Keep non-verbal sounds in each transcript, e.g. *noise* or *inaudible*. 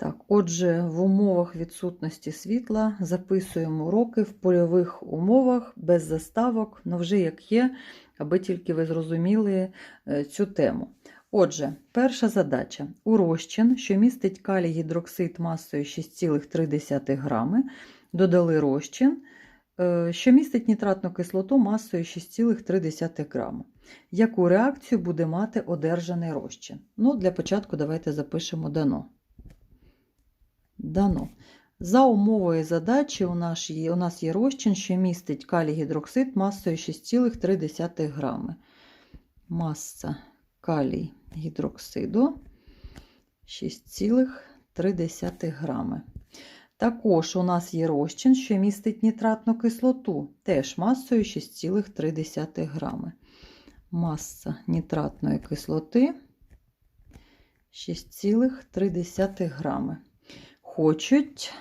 Так, отже, в умовах відсутності світла записуємо уроки в польових умовах без заставок, ну вже як є, аби тільки ви зрозуміли е, цю тему. Отже, перша задача. У розчин, що містить калій гідроксид масою 6,3 грами, додали розчин, е, що містить нітратну кислоту масою 6,3 грама. Яку реакцію буде мати одержаний розчин? Ну, для початку давайте запишемо дано. Дано. За умовою задачі у нас є, у нас є розчин, що містить калій гідроксид масою 6,3 грами. Маса калій гідроксиду 6,3 грами. Також у нас є розчин, що містить нітратну кислоту, теж масою 6,3 грами. Маса нітратної кислоти 6,3 грами. Хочуть,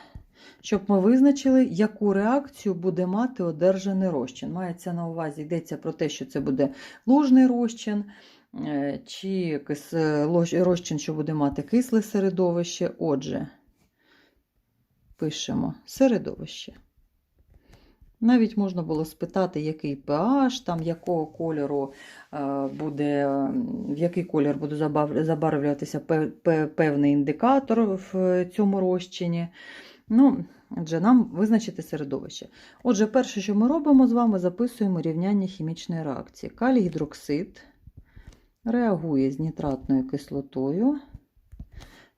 щоб ми визначили, яку реакцію буде мати одержаний розчин. Мається на увазі, йдеться про те, що це буде лужний розчин, е, чи розчин, що буде мати кисле середовище. Отже, пишемо середовище. Навіть можна було спитати, який pH, там, якого кольору е, буде, в який колір буде забарвлюватися певний індикатор в цьому розчині. Ну, отже, нам визначити середовище. Отже, перше, що ми робимо з вами, записуємо рівняння хімічної реакції. Калій гідроксид реагує з нітратною кислотою.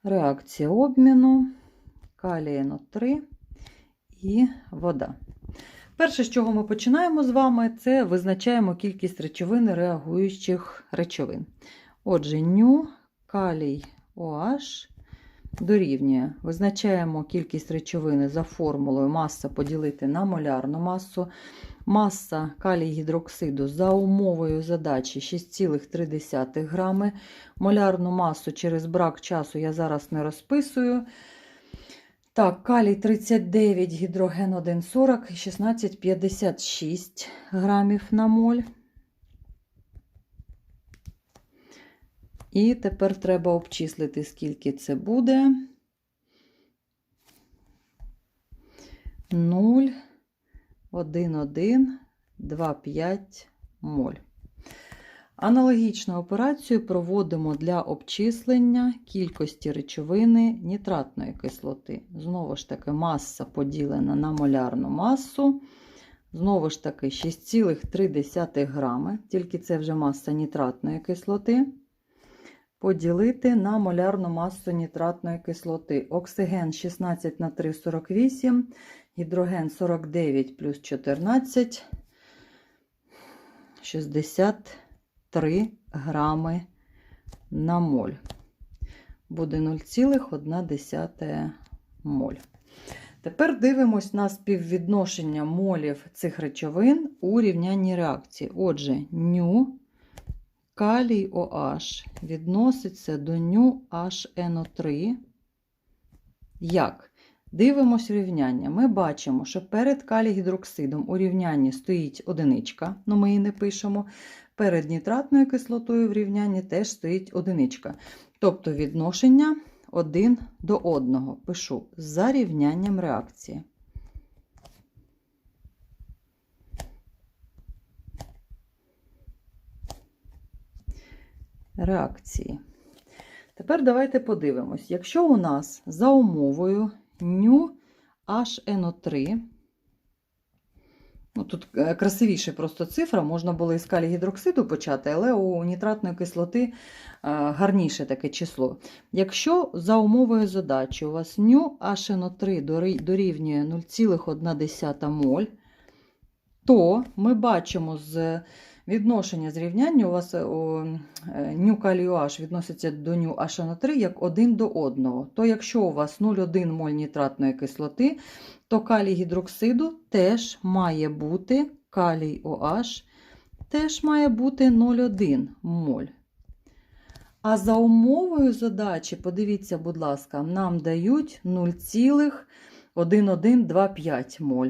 Реакція обміну, калій НО3 і вода. Перше, з чого ми починаємо з вами, це визначаємо кількість речовин реагуючих речовин. Отже, ню калій OH дорівнює. Визначаємо кількість речовини за формулою маса поділити на молярну масу. Маса калій гідроксиду за умовою задачі 6,3 грами. Молярну масу через брак часу я зараз не розписую. Так, калій 39, гідроген 1,40 і 16,56 грамів на моль. І тепер треба обчислити, скільки це буде. 0, 1, 1, 2, 5 моль. Аналогічну операцію проводимо для обчислення кількості речовини нітратної кислоти. Знову ж таки, маса поділена на молярну масу. Знову ж таки, 6,3 грами, тільки це вже маса нітратної кислоти. Поділити на молярну масу нітратної кислоти. Оксиген 16 на 3 48, гідроген 49 плюс 14, 63 грами на моль. Буде 0,1 моль. Тепер дивимось на співвідношення молів цих речовин у рівнянні реакції. Отже, ню калій OH відноситься до ню HNO3. Як? Дивимось рівняння. Ми бачимо, що перед калій-гідроксидом у рівнянні стоїть одиничка, ну ми її не пишемо. Перед нітратною кислотою в рівнянні теж стоїть одиничка. Тобто відношення один до одного. Пишу за рівнянням реакції. Реакції. Тепер давайте подивимось. Якщо у нас за умовою ню HNO3, ну тут е, красивіше просто цифра, можна було із калігідроксиду почати, але у нітратної кислоти е, гарніше таке число. Якщо за умовою задачі у вас ню HNO3 дорівнює 0,1 моль, то ми бачимо з відношення зрівняння у вас е, е, ню калію H відноситься до ню HNO3 як один до одного. То якщо у вас 0,1 моль нітратної кислоти, то калій гідроксиду теж має бути калій OH теж має бути 0,1 моль. А за умовою задачі, подивіться, будь ласка, нам дають 0,1125 моль.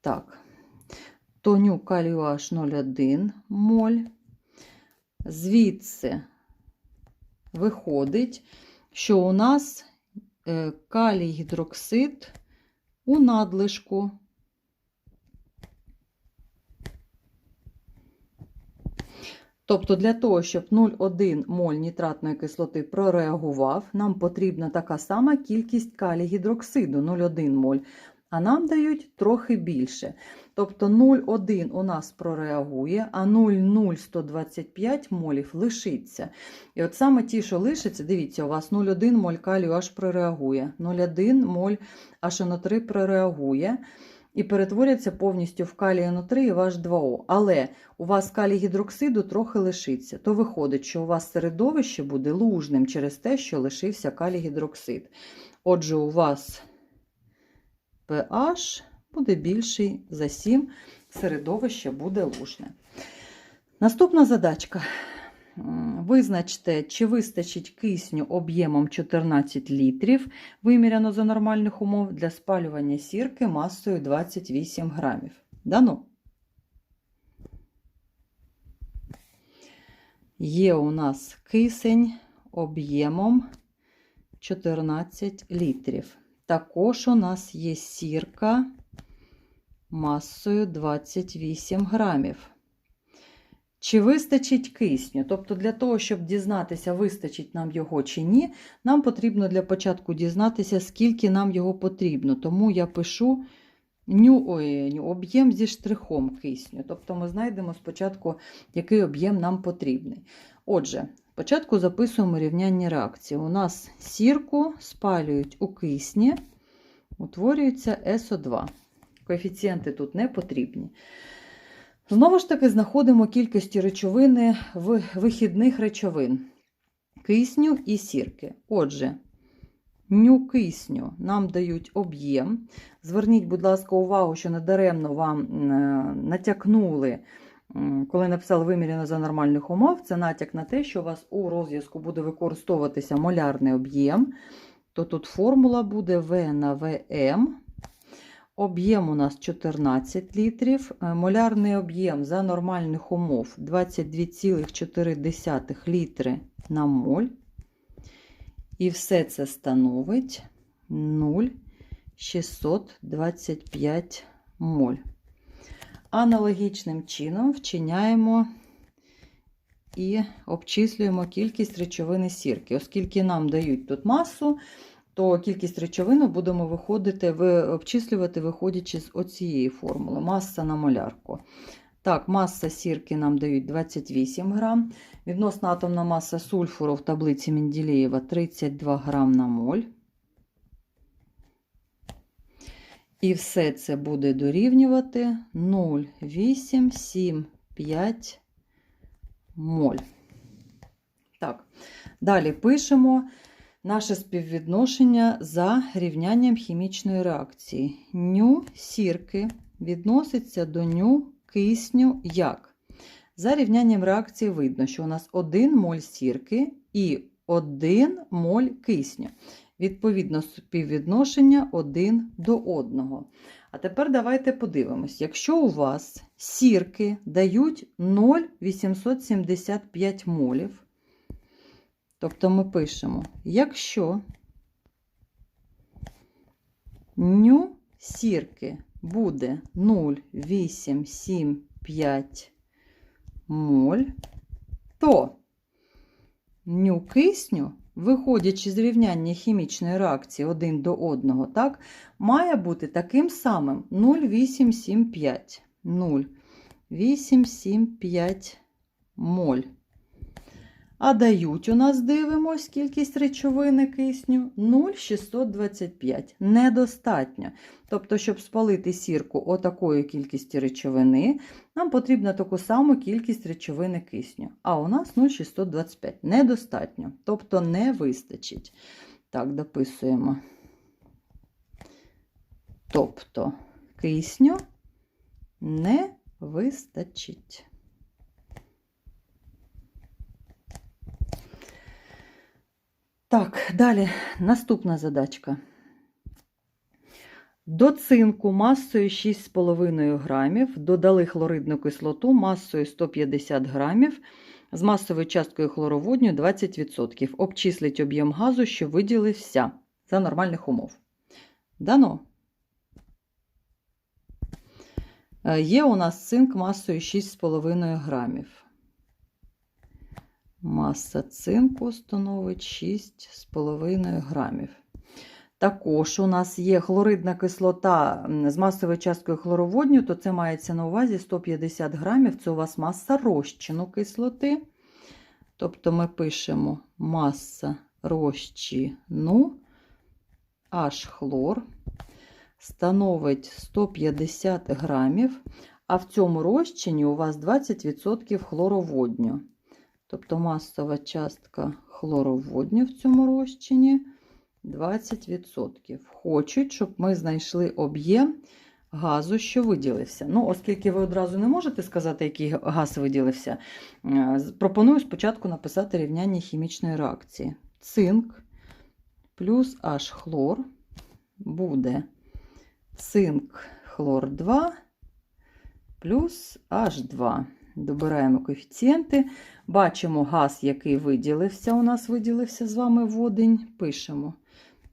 Так, тоню калію аж 0,1 моль. Звідси виходить, що у нас е, калій гідроксид у надлишку. Тобто для того, щоб 0,1 моль нітратної кислоти прореагував, нам потрібна така сама кількість калій-гідроксиду 0,1 моль, а нам дають трохи більше. Тобто 0,1 у нас прореагує, а 0,0125 молів лишиться. І от саме ті, що лишаться, дивіться, у вас 0,1 моль калію аж прореагує, 0,1 моль HNO3 прореагує і перетворяться повністю в калій НО3 і ваш 2О. Але у вас калій гідроксиду трохи лишиться. То виходить, що у вас середовище буде лужним через те, що лишився калій гідроксид. Отже, у вас pH буде більший за 7, середовище буде лужне. Наступна задачка. Визначте, чи вистачить кисню об'ємом 14 літрів, виміряно за нормальних умов, для спалювання сірки масою 28 грамів. Дано. Є у нас кисень об'ємом 14 літрів. Також у нас є сірка масою 28 грамів. Чи вистачить кисню? Тобто, для того, щоб дізнатися, вистачить нам його чи ні, нам потрібно для початку дізнатися, скільки нам його потрібно. Тому я пишу об'єм зі штрихом кисню. Тобто ми знайдемо спочатку, який об'єм нам потрібний. Отже, спочатку записуємо рівняння реакції. У нас сірку спалюють у кисні, утворюється СО2. Коефіцієнти тут не потрібні. Знову ж таки, знаходимо кількості речовини в вихідних речовин кисню і сірки. Отже, ню кисню нам дають об'єм. Зверніть, будь ласка, увагу, що недаремно вам е, натякнули, коли написали виміряно за нормальних умов, це натяк на те, що у вас у розв'язку буде використовуватися молярний об'єм, то тут формула буде В на ВМ. Об'єм у нас 14 літрів. Е, Молярний об'єм за нормальних умов 22,4 літри на моль. І все це становить 0,625 моль. Аналогічним чином вчиняємо і обчислюємо кількість речовини сірки. Оскільки нам дають тут масу, то кількість речовини будемо виходити, обчислювати, виходячи з оцієї формули. Маса на молярку. Так, маса сірки нам дають 28 грам. Відносна атомна маса сульфуру в таблиці Менделєєва 32 грам на моль. І все це буде дорівнювати 0,875 моль. Так, далі пишемо наше співвідношення за рівнянням хімічної реакції. Ню сірки відноситься до ню кисню як? За рівнянням реакції видно, що у нас 1 моль сірки і 1 моль кисню. Відповідно, співвідношення 1 до 1. А тепер давайте подивимось: якщо у вас сірки дають 0,875 молів, Тобто ми пишемо, якщо ню сірки буде 0,875 моль, то ню кисню, виходячи з рівняння хімічної реакції один до одного, так, має бути таким самим 0,875 0,875 моль. А дають у нас, дивимось, кількість речовини кисню 0,625. Недостатньо. Тобто, щоб спалити сірку отакої кількості речовини, нам потрібна таку саму кількість речовини кисню. А у нас 0,625. Недостатньо. Тобто не вистачить. Так, дописуємо. Тобто кисню не вистачить. Так, далі наступна задачка. До цинку масою 6,5 грамів додали хлоридну кислоту масою 150 грамів з масовою часткою хлороводню 20%. Обчислить об'єм газу, що виділився за нормальних умов. Дано. Е, Є у нас цинк масою 6,5 грамів. Маса цинку становить 6,5 грамів. Також у нас є хлоридна кислота з масовою часткою хлороводню, то це мається на увазі 150 грамів. Це у вас маса розчину кислоти. Тобто ми пишемо маса розчину H хлор становить 150 грамів, а в цьому розчині у вас 20% хлороводню. Тобто масова частка хлороводню в цьому розчині 20%. Хочуть, щоб ми знайшли об'єм газу, що виділився. Ну, оскільки ви одразу не можете сказати, який газ виділився, е, пропоную спочатку написати рівняння хімічної реакції. Цинк плюс H хлор буде цинк хлор 2 плюс H2. Добираємо коефіцієнти. Бачимо газ, який виділився. У нас виділився з вами водень. Пишемо.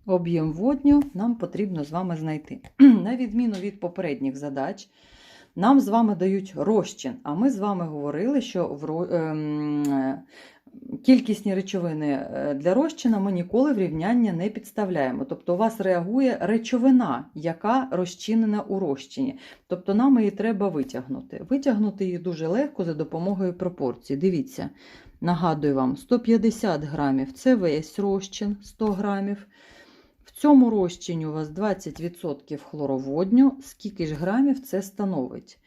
Об'єм водню нам потрібно з вами знайти. *clears throat* На відміну від попередніх задач, нам з вами дають розчин. А ми з вами говорили, що в ем, кількісні речовини е, для розчина ми ніколи в рівняння не підставляємо. Тобто у вас реагує речовина, яка розчинена у розчині. Тобто нам її треба витягнути. Витягнути її дуже легко за допомогою пропорцій. Дивіться, нагадую вам, 150 грамів це весь розчин 100 грамів. В цьому розчині у вас 20% хлороводню. Скільки ж грамів це становить?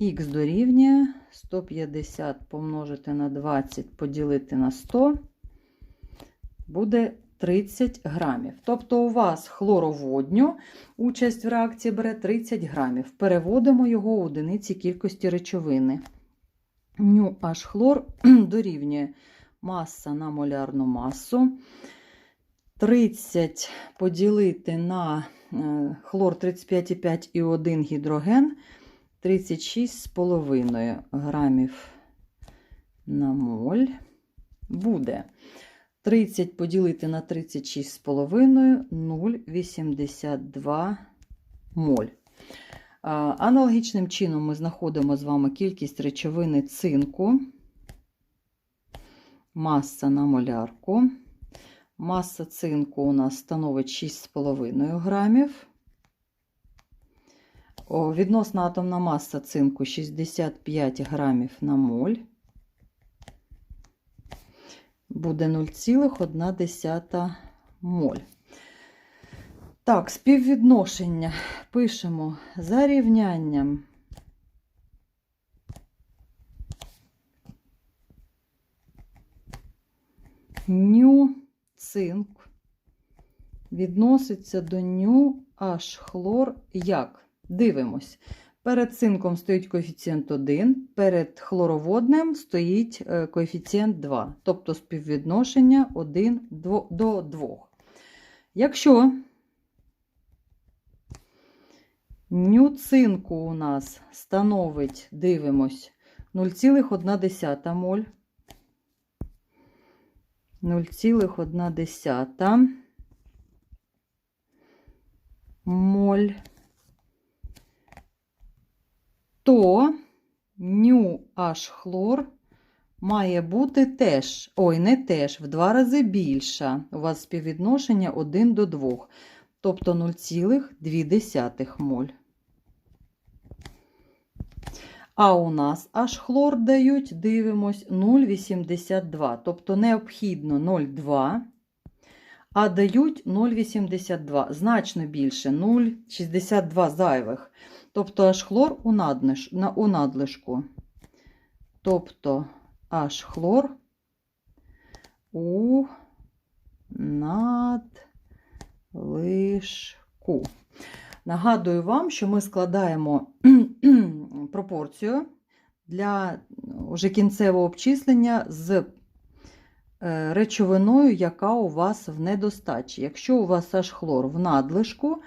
Х дорівнює 150 помножити на 20 поділити на 100 буде 30 грамів. Тобто у вас хлороводню участь в реакції бере 30 грамів. Переводимо його у одиниці кількості речовини. Ню H хлор *clears throat* дорівнює маса на молярну масу. 30 поділити на е, хлор 35,5 і 1 гідроген 36,5 грамів на моль буде. 30 поділити на 36,5 0,82 моль. Аналогічним чином ми знаходимо з вами кількість речовини цинку, маса на молярку. Маса цинку у нас становить 6,5 грамів. Відносна атомна маса цинку 65 грамів на моль. Буде 0,1 моль. Так, співвідношення пишемо за рівнянням. Ню цинк відноситься до ню H хлор як? Дивимось. Перед цинком стоїть коефіцієнт 1, перед хлороводним стоїть е, коефіцієнт 2, тобто співвідношення 1 до 2. Якщо ню цинку у нас становить, дивимось, 0,1 моль, 0,1 моль, то ню H хлор має бути теж, ой, не теж, в два рази більша. У вас співвідношення 1 до 2, тобто 0,2 моль. А у нас аж хлор дають, дивимось, 0,82. Тобто необхідно 0,2, а дають 0,82. Значно більше 0,62 зайвих. Тобто аж хлор у, надниш, на, у надлишку. Тобто аж хлор у надлишку. Нагадую вам, що ми складаємо *clears throat* пропорцію для вже кінцевого обчислення з е, речовиною, яка у вас в недостачі. Якщо у вас аж хлор в надлишку,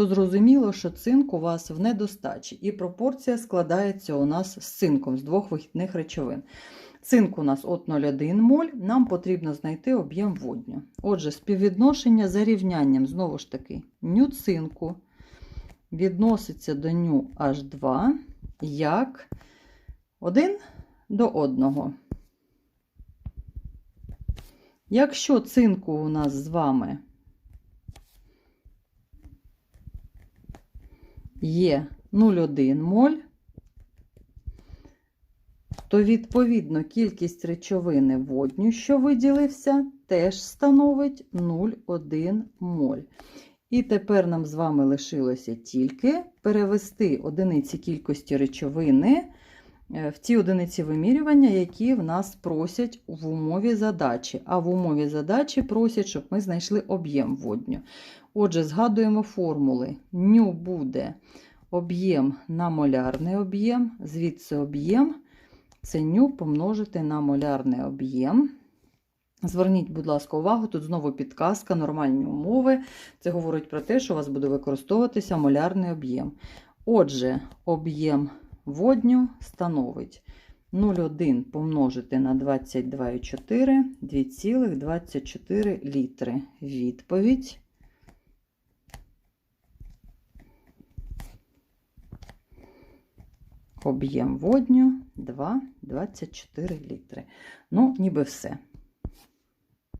то зрозуміло, що цинк у вас в недостачі. І пропорція складається у нас з цинком, з двох вихідних речовин. Цинк у нас от 0,1 моль, нам потрібно знайти об'єм водню. Отже, співвідношення за рівнянням, знову ж таки, ню цинку відноситься до ню H2 як 1 до 1. Якщо цинку у нас з вами є 0,1 моль, то відповідно кількість речовини водню, що виділився, теж становить 0,1 моль. І тепер нам з вами лишилося тільки перевести одиниці кількості речовини в ті одиниці вимірювання, які в нас просять в умові задачі. А в умові задачі просять, щоб ми знайшли об'єм водню. Отже, згадуємо формули. Ню буде об'єм на молярний об'єм, звідси об'єм це ню помножити на молярний об'єм. Зверніть, будь ласка, увагу, тут знову підказка, нормальні умови. Це говорить про те, що у вас буде використовуватися молярний об'єм. Отже, об'єм водню становить 0,1 помножити на 22,4 2,24 літри. Відповідь. Об'єм водню 2,24 літри. Ну, ніби все.